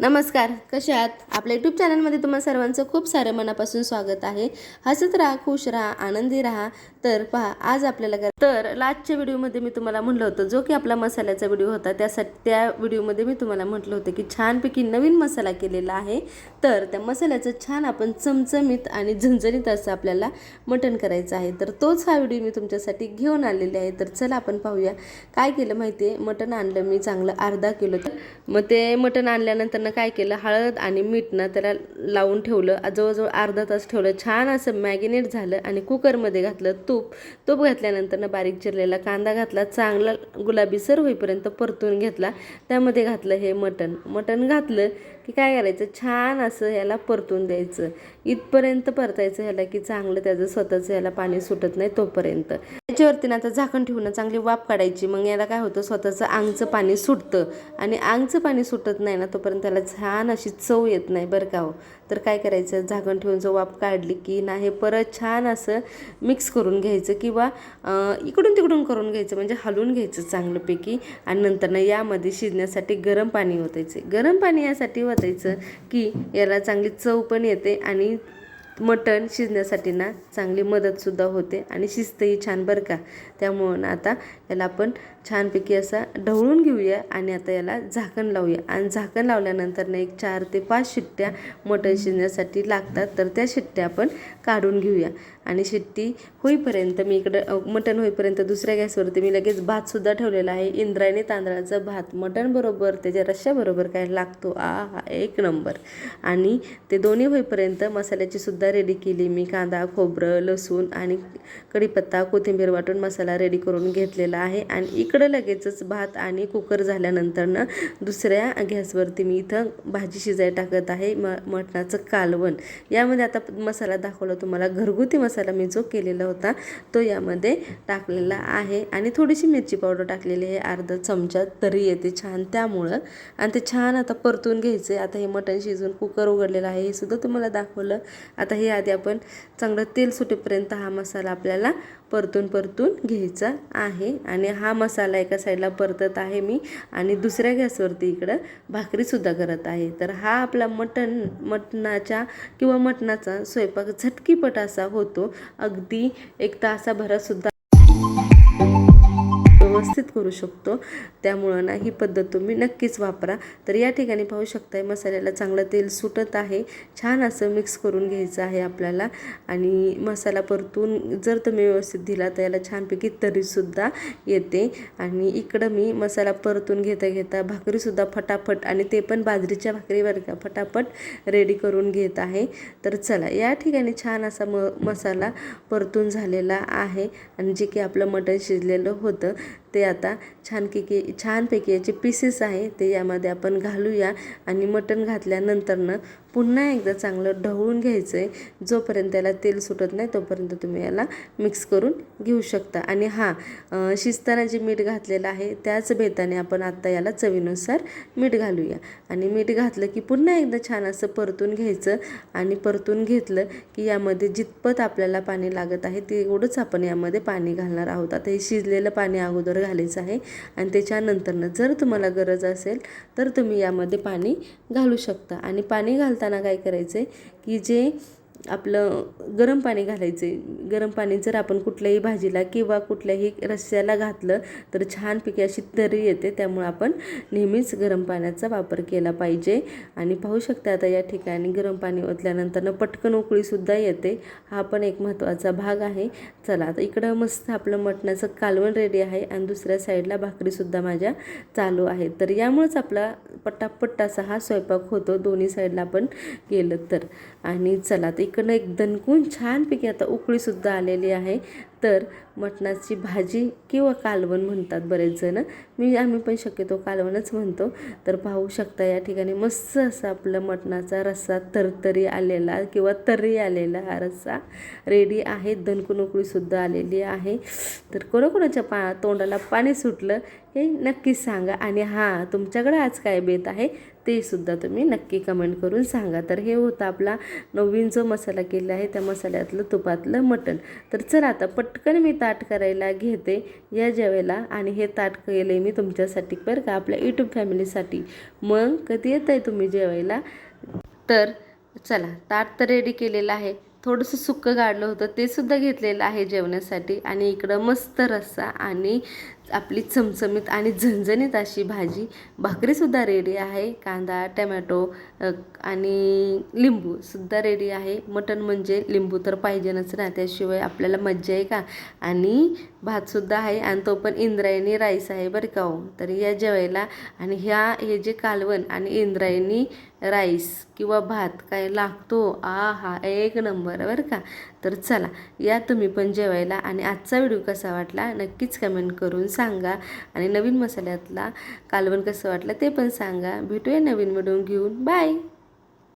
नमस्कार कसे आहात? आपल्या यूट्यूब चॅनलमध्ये तुम्हा सर्वांचं खूप सारं मनापासून स्वागत आहे. हसत राहा खुश राहा आनंदी राहा. तर पहा आज आपल्याला तर लास्टच्या व्हिडिओमध्ये मी तुम्हाला म्हटलं होतं जो की आपला मसाल्याचा व्हिडिओ होता त्यासाठी त्या व्हिडिओमध्ये मी तुम्हाला म्हटलं होतं की छानपैकी नवीन मसाला केलेला आहे. तर त्या मसाल्याचं छान आपण चमचमीत आणि झणझणीत असं आपल्याला मटण करायचं आहे. तर तोच हा व्हिडिओ मी तुमच्यासाठी घेऊन आलेले आहे. तर चला आपण पाहूया. काय केलं माहिती आहे मटण आणलं मी चांगलं अर्धा किलो. मग ते मटण आणल्यानंतरनं काय केलं? हळद आणि मीठनं त्याला लावून ठेवलं. जवळजवळ अर्धा तास ठेवलं. छान असं मॅगिनेट झालं आणि कुकरमध्ये घातलं तूप. तूप घातल्यानंतर ना बारीक चिरलेला कांदा घातला चांगला गुलाबीसर होईपर्यंत परतून घेतला. त्यामध्ये घातलं हे मटण. मटण घातलं की काय करायचं? छान असं ह्याला परतून द्यायचं. इथपर्यंत परतायचं ह्याला की चांगलं त्याचं स्वतःचं ह्याला पाणी सुटत नाही तोपर्यंत. याच्यावरती ना आता झाकण ठेवून चांगली वाफ काढायची. मग याला काय होतं स्वतःचं आंगचं पाणी सुटतं. आणि अंगचं पाणी सुटत नाही ना तोपर्यंत त्याला छान अशी चव येत नाही बरं का हो. तर काय करायचं झाकण ठेवून जो वाफ काढली की ना हे परत छान असं मिक्स करून घ्यायचं किंवा इकडून तिकडून करून घ्यायचं. म्हणजे हलवून घ्यायचं चांगल्यापैकी आणि नंतर ना यामध्ये शिजण्यासाठी गरम पाणी ओतायचे. गरम पाणी यासाठी ओतायचं की याला चांगली चव पण येते आणि मटण शिजण्यासाठी ना चांगली मदतसुद्धा होते आणि शिस्तही छान बरं का. त्यामुळं ना आता याला आपण छानपैकी असा ढवळून घेऊया आणि आता याला झाकण लावूया. आणि झाकण लावल्यानंतर ना एक चार ते पाच शिट्ट्या मटण शिजण्यासाठी लागतात. तर त्या शिट्ट्या आपण काढून घेऊया. आणि शिट्टी होईपर्यंत मी इकडं मटण होईपर्यंत दुसऱ्या गॅसवरती मी लगेच भातसुद्धा ठेवलेला आहे. इंद्रायणी तांदळाचा भात मटणबरोबर त्याच्या रश्श्याबरोबर काय लागतो? आ हा एक नंबर. आणि ते दोन्ही होईपर्यंत मसाल्याची सुद्धा रेडी केली मी. कांदा खोबरं लसूण आणि कढीपत्ता कोथिंबीर वाटून मसाला रेडी करून घेतलेला आहे. आणि इकडं लगेचच भात आणि कुकर झाल्यानंतरनं दुसऱ्या गॅसवरती मी इथं भाजी शिजाय टाकत आहे म मटणाचं कालवण. यामध्ये आता मसाला दाखवला तुम्हाला. घरगुती मसाला मी जो केलेला होता तो यामध्ये टाकलेला आहे. आणि थोडीशी मिरची पावडर टाकलेली आहे अर्धा चमचा तरी येते छान त्यामुळं. आणि ते छान आता परतून घ्यायचं आहे आता हे मटण शिजून कुकर उघडलेलं आहे हे सुद्धा तुम्हाला दाखवलं. आता हे आधी आपण चांगलं तेल सुटेपर्यंत हा मसाला आपल्याला परतून परतून घ्यायचा आहे. आणि हा मसाला एका साईडला परतत आहे मी आणि दुसऱ्या गॅसवरती इकडं भाकरीसुद्धा करत आहे. तर हा आपला मटण मटणाच्या किंवा मटणाचा स्वयंपाक झटकीपट असा होतो. अगदी एक तासाभरातसुद्धा व्यवस्थित करू शकतो. त्यामुळं ना ही पद्धत तुम्ही नक्कीच वापरा. तर या ठिकाणी पाहू शकताय मसाल्याला चांगलं तेल सुटत आहे. छान असं मिक्स करून घ्यायचं आहे आपल्याला. आणि मसाला परतून जर तुम्ही व्यवस्थित दिला तर याला छानपैकी तरीसुद्धा येते. आणि इकडं मी मसाला परतून घेता घेता भाकरीसुद्धा फटाफट आणि ते पण बाजरीच्या भाकरीवर का फटाफट रेडी करून घेत आहे. तर चला या ठिकाणी छान असा म मसाला परतून झालेला आहे. आणि जे की आपलं मटण शिजलेलं होतं. ते आता छानपैकी छानपैकी याचे पीसेस आहे ते यामध्ये आपण घालूया. आणि मटण घातल्यानंतरनं पुन्हा एकदा चांगलं ढवळून घ्यायचं आहे जोपर्यंत त्याला तेल सुटत नाही तोपर्यंत तुम्ही याला मिक्स करून घेऊ शकता. आणि हां शिजताना जे मीठ घातलेलं आहे त्याच बेताने आपण आत्ता याला चवीनुसार मीठ घालूया. आणि मीठ घातलं की पुन्हा एकदा छान असं परतून घ्यायचं. आणि परतून घेतलं की यामध्ये जितपत आपल्याला पाणी लागत आहे तेवढंच आपण यामध्ये पाणी घालणार आहोत. आता हे शिजलेलं पाणी अगोदर घालायचं आहे आणि त्याच्यानंतरनं जर तुम्हाला गरज असेल तर तुम्ही यामध्ये पाणी घालू शकता. आणि पाणी घालताना काय करायचं आहे की जे आपलं गरम पाणी घालायचं. आहे गरम पाणी जर आपण कुठल्याही भाजीला किंवा कुठल्याही रस्स्याला घातलं तर छानपैकी अशी तरी येते. त्यामुळे आपण नेहमीच गरम पाण्याचा वापर केला पाहिजे. आणि पाहू शकता आता या ठिकाणी गरम पाणी ओतल्यानंतर पटकन उकळीसुद्धा येते. हा पण एक महत्त्वाचा भाग आहे. चला आता इकडं मस्त आपलं मटणाचं कालवण रेडी आहे आणि दुसऱ्या साईडला भाकरीसुद्धा माझ्या चालू आहे तर यामुळेच आपला पट्टापट्टासा असा हा स्वयंपाक होतो. दोन्ही साईडला आपण केलं तर. आणि चला तर इकडनं एक दणकून छानपैकी आता उकळीसुद्धा आलेली आहे. तर मटणाची भाजी किंवा कालवण म्हणतात बरेच जण मी आम्ही पण शक्यतो कालवणच म्हणतो. तर पाहू शकता या ठिकाणी मस्त असा आपला मटणाचा रस्सा तरतरी आलेला किंवा तर्री आलेला हा रस्सा रेडी आहे. दणकून उकळीसुद्धा आलेली आहे. तर कोणाकोणाच्या पा तोंडाला पाणी सुटलं हे नक्कीच सांगा. आणि हां तुमच्याकडे आज काय बेत आहे ते सुद्धा तुम्ही नक्की कमेंट करून सांगा. तर हे होतं आपला नवीन जो मसाला केला आहे त्या मसाल्यातलं तुपातलं मटण. तर चला आता पटकन मी ताट करायला घेते या जेवायला. आणि हे ताट केलं आहे मी तुमच्यासाठी बरं का आपल्या यूट्यूब फॅमिलीसाठी मग कधी येत आहे तुम्ही जेवायला? तर चला ताट तर रेडी केलेलं आहे. थोडंसं सुक्कं गाडलं होतं ते सुद्धा घेतलेलं आहे जेवणासाठी. आणि इकडं मस्त रस्सा आणि आपली चमचमीत आणि झणझणीत अशी भाजी. भाकरीसुद्धा रेडी आहे. कांदा टमॅटो आणि लिंबूसुद्धा रेडी आहे. मटण म्हणजे लिंबू तर पाहिजेनच ना त्याशिवाय आपल्याला मज्जा आहे का? आणि भातसुद्धा आहे आणि तो पण इंद्रायणी राईस आहे बरं का हो. तर या जेवायला आणि ह्या हे जे कालवण आणि इंद्रायणी राईस किंवा भात काय लागतो? आ हा एक नंबर बरं का. तर चला या तुम्ही पण जेवायला आणि आजचा व्हिडिओ कसा वाटला नक्कीच कमेंट करून सांगा. आणि नवीन मसाल्यातला कालवण कसं वाटलं ते पण सांगा. भेटूया नवीन व्हिडिओ घेऊन. बाय